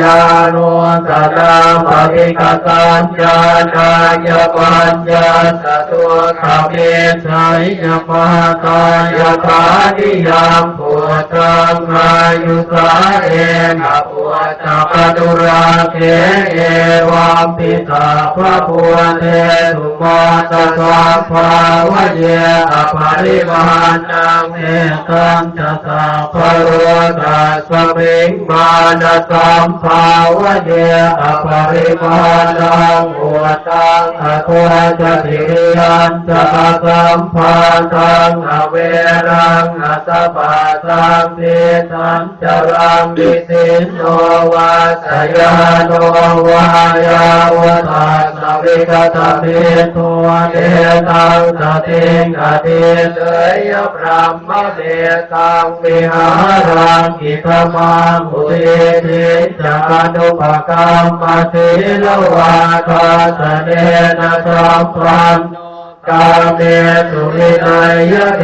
ยานุสตาปฏิกตัญญาณายปัญญาสตัวขเมชัยยปาตายปานิยามปุตังอายุสาเอนะปุจัตุราเกเอวัมปิตาพระพุทเทสุมาตสวาภาวะเยอภริมานังเอตังจะสัพพโรตัสมิงมานะสัมภาวะเยอภริมานังหัวตังอโทจะติยันจะสัมภาตังอเวรังอสปะสังเทสังจรังดิสินโนวาสยานโนวายาวตาสวิกตาเมตุเดตังสติงอติเตยพรหมเดตังวิหารังกิตมังอุเทติจานุปกรรมปฏิลวาทาสเนนะสัมพันกาเมสุวินัยยะเท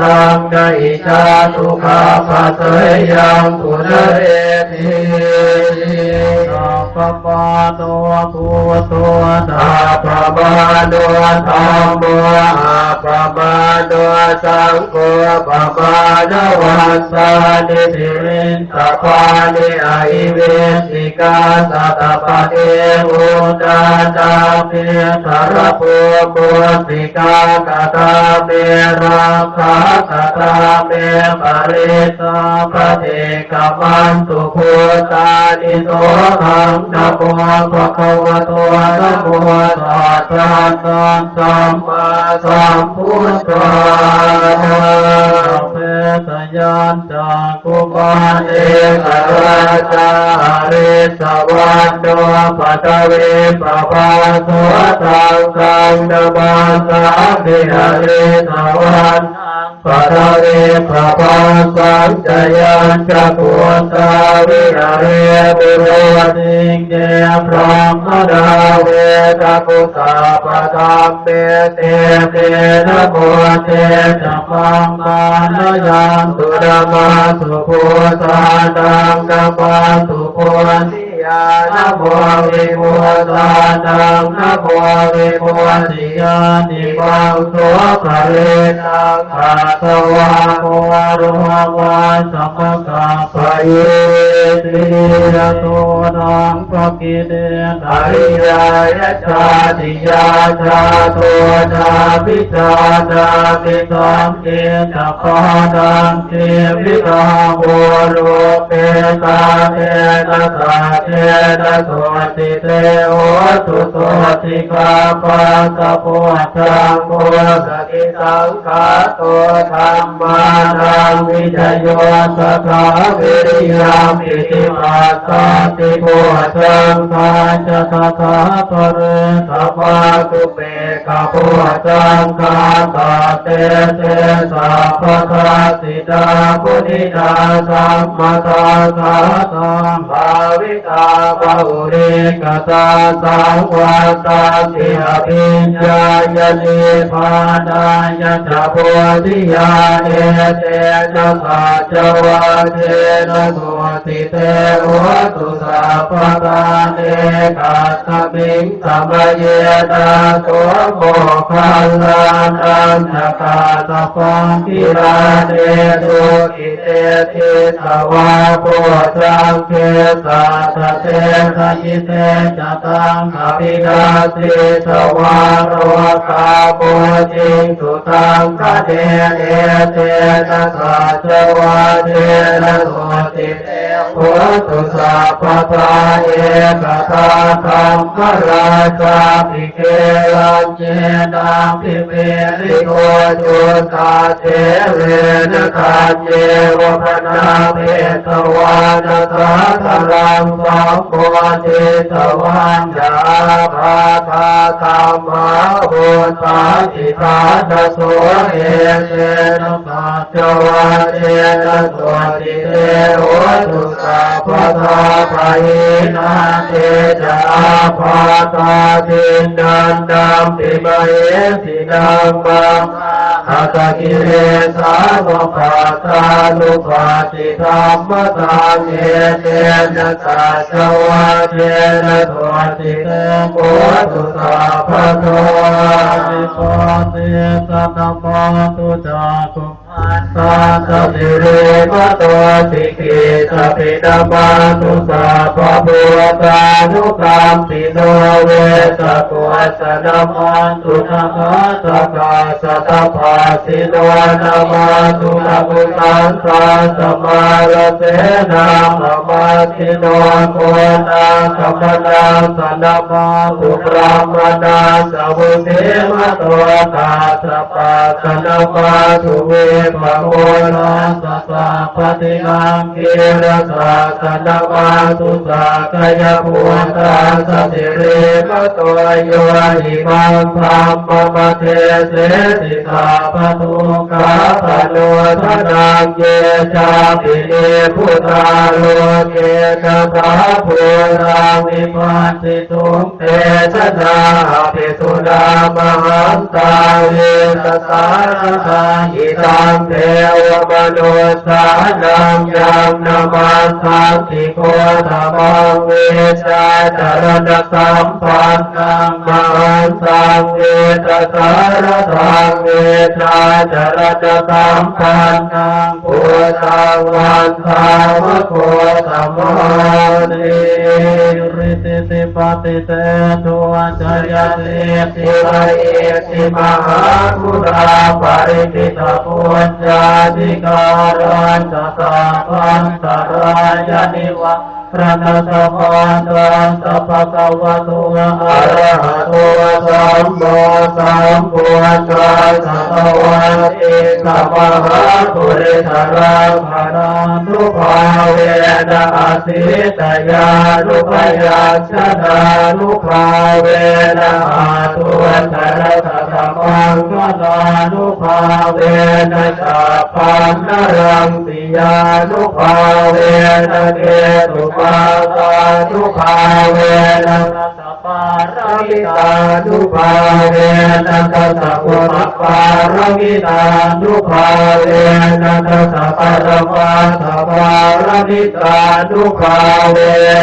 ตังกอิชาตุขาปัสสยยังปุณเรติ สัพพปาโตภูโตนาปะมาโนธรรมโมอาปะมาโนสังโฆปะมาโนวันสานิสิรินตปานิไอเวสิกาสัตปะเทอุตาตาเมสารภูปุสิกากาตาเมราคากตาเมปริสาปะเทกมันตุภูตานิโสหังนะโมภะคะวะโตนะโมตัสสะสัมมาสัมพุทธัสสะเมตยานจากกุมาเอกราชาริสวัสโนปัตเวปะปะโสตังกังนมาสามิหาริสวัส ปัทเวปะปะสังจยัญจะปุตตาวิหาริบุโรติงเจพรหมดาเวตาปุตาปะตัมเมเตเตนะโมเตจะมังมานยังสุดามาสุภูตานังกัมปันตุโพธิ ยานะโมวิมุตตานังนะโมวิมุตติยานิวังโสภเรนังอาตวะโมรุหวาสัมภะกะปะเยติยะโตนังปะกิเดนะอริยายะชาติยาชาโตนาปิชานาปิสังเกตปานังเทวิตาโหโลเปตาเทนะตาเทเตตุติเตโอสุโสติกาปัสสะโพธังโมสกิตังคาโตธรรมานังวิจโยสกาวิริยามิติมาสาติโพธังคาจะตถาตเรตปาตุเป กะโพธังคาตาเตเตสัพพะสิตาพุทธิตาสัมมาตาสาสัมภาวิตาภาอุริกตาสังวาตาสิอภิญญายนิพานายจะโพธิญาเอเตนะสัจวะเทนะโสติเตโอตุ สัพพะทาเนกัสสมิงสัมเยนะโสโมคัลลานันทกาสปังกิราเนตุอิเตติสวะโพจังเกสัสเตสยิเตจตังอภิดาสิสวะโรคาโปจิงสุตังคเดเอเตนะสัจวะเทนะโสติเต โหตุสัพพะทาเอกตาธรรมราชาภิเกลัญเจนะภิเมริโกจุตาเทเวนะคาเยวะพนาเพตวานตาธรังสัมโพธิสวันยาภาทาธรรมาบุตาจิตาตโสเอเตนะปัจจวัตเตนะสวติเตโอ ตุสัพพะทาปนาเตจะอาภาตาตินันดัมปิมะเอสินังบังอาตกิเลสาโมปาตานุปาติธรรมตาเยเตนะสาสวะเทนะโทติเตโกตุสาภะโทติปาเตสัตตมะตุจาคุ อันตาสติเรมะตัวติกิสปิตามานุสาปะบุตานุกามปิโนเวสะกุอัสะนามันตุนามาสกาสัตภาสิโนนามาตุนาบุตันตาสมาลเสนาสมาสิโนโกนาสัมนาสนามาตุพระมนาสาวุเทมะตัวตาสปะสนามาตุเวปะโมนาสัสสะปฏิกังเกระสะสนามาตุสากายภูตาสติเรมะตัวโยหิมังธรรมมะเทเสติสาปะตุกาปะโนทนังเยชาปิเนพุทาโลเกกตาภูรังวิปัสสิตุเตชะนาภิสุนามหันตาเวสสารทาหิตังเทวมนุสานังยังนามาสังติโกธรรมังเวชาจารณสัมปันนังมหันตังเวสสารทังเวชาจารณสัมปันนังพุทธังวันทามโคธรรมนิริติติปฏิเตตุอัจยติติวะเอติมหาคุราปริกิตาปุญญาธิการันตสาพันตรายนิวะ ระนัสพานตังสัพพะวะโตอะระหะโตสัมมาสัมพุทธัสสะภะคะเอสัมมาปุริสราภานานุภาเวนะอาสิตยานุปยัญชนะนุภาเวนะอาตุวันตระตะธรรมังกนานุภาเวนะสัพพันนรังติยานุภาเวนะเกตุปาตานุภาเวนะสัพพารมิตานุภาเวนะสัพพะปารมิตานุภาเวนะสัพพะรมาสัพพารมิตานุภาเว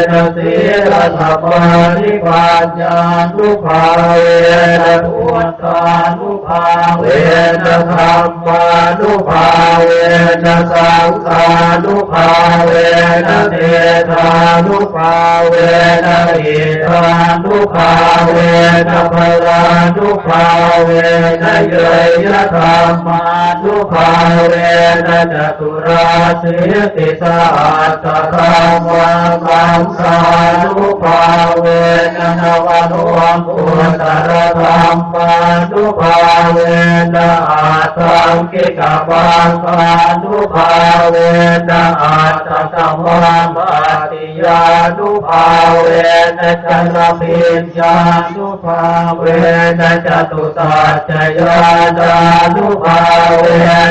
นะสี ลสัพพะนิพพานญานุภาเวนะพุทธานุภาเวนะธรรมานุภาเวนะสังฆานุภาเวนะเทธานุภาเวนะอิทานุภาเวนะ เยยธรรมานุภาเวนะจตุราสิติสาสธรรมาสังฆานุภาเวนะนวโนปุตรธรรมานุภาเวนะอาสังกิกาปังานุภาเวนะอาตตมามะติยานุภาเวนะจันทปิญญานุภาเวนะจตุสัจจยรานานุภาเว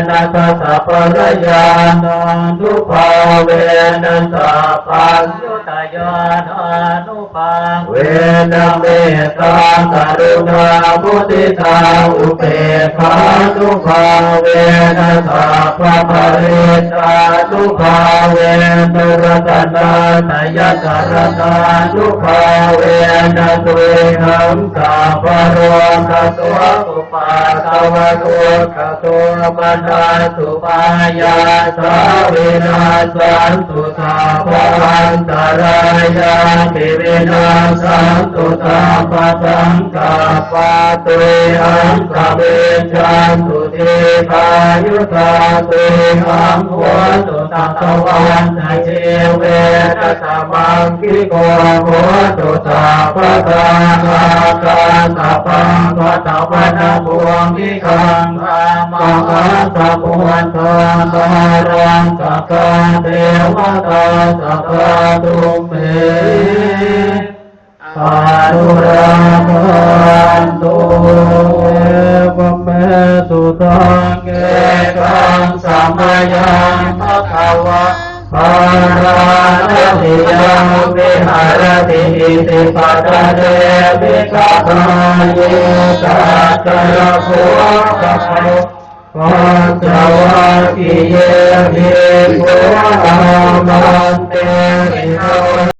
นะสัพพะรยานานุภาเวนะสัพพัญญตยานานุภาเวนะ เมตตากรุณามุทิตาอุเบกขานุภาเวนะสัพพะปริตานุภาเวนะรัตนาตยกรณานุภาเวนะตุ หังสาปโรกตัวอุปาสวะตัวกตัวมนาสุปายาสาวินาสันตุตาปวันตรายาติวินาสันตุตาปัสังกาปาตุหังสเวจัน ยุตาตุหังหัตุตัตวันตเจเวนะสมังคิโกโหตุสาปตาอาการตาปังวัตวันบวงทิคังอามหาสัพวันตาตารังกักาเทวตาสัพพะตุเม ปานุรามันตุเอวเมสุตังเกกังสัมมายังภะคะวะปาราณติยังวิหารติอิติปัตเตวิกาตาเยสัจจระโภคะโปัญจวัคคีย์เยภิกขุอามันเตปิโน